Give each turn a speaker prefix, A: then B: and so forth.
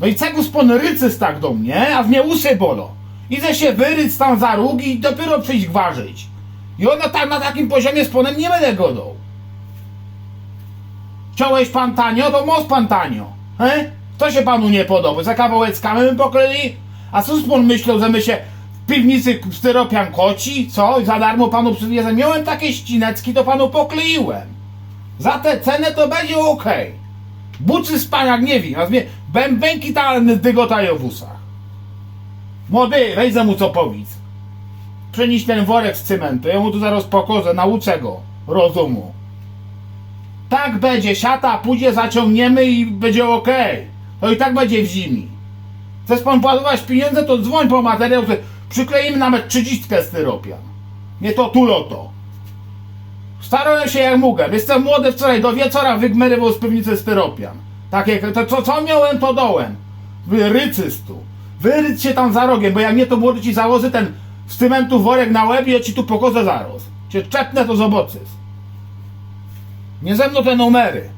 A: No i cegu spon rycyz tak do mnie, a w mnie usy bolo. Idę się wyryc tam za róg i dopiero przyjść gwarzyć. I ona tak na takim poziomie z ponem nie będę godą. Chciałeś pan tanio, to most pan tanio. He? To się panu nie podoba. Za kawałeczkami my pokryli? A co pan myślał, że my się w piwnicy styropian koci? Co? I za darmo panu przywiezę? Miałem takie ścinecki, to panu pokleiłem. Za tę cenę to będzie okej. Bucy spaniak nie wiem, a mnie bębenki talne dygotają w usach. Młody, weź za mu co powiedz. Przenieś ten worek z cementu, ja mu tu zaraz pokozę, nauczę go rozumu. Tak będzie, siata pójdzie, zaciągniemy i będzie okej. To i tak będzie w zimie. Chcesz pan pładować pieniądze, to dzwoń po materiał, przykleimy nawet 30 styropian. Nie to tu loto. Starałem się jak mogę. Jestem młody wczoraj do wieczora wygmerywał z piwnicy styropian. Tak jak, to co, co miałem, to dołem. Wy rycystu. Wyryc się tam za rogiem, bo jak nie to młody ci założy ten z cementu worek na łeb i ja ci tu pokozę zaraz. Cię czepnę to zobaczysz. Nie ze mną te numery.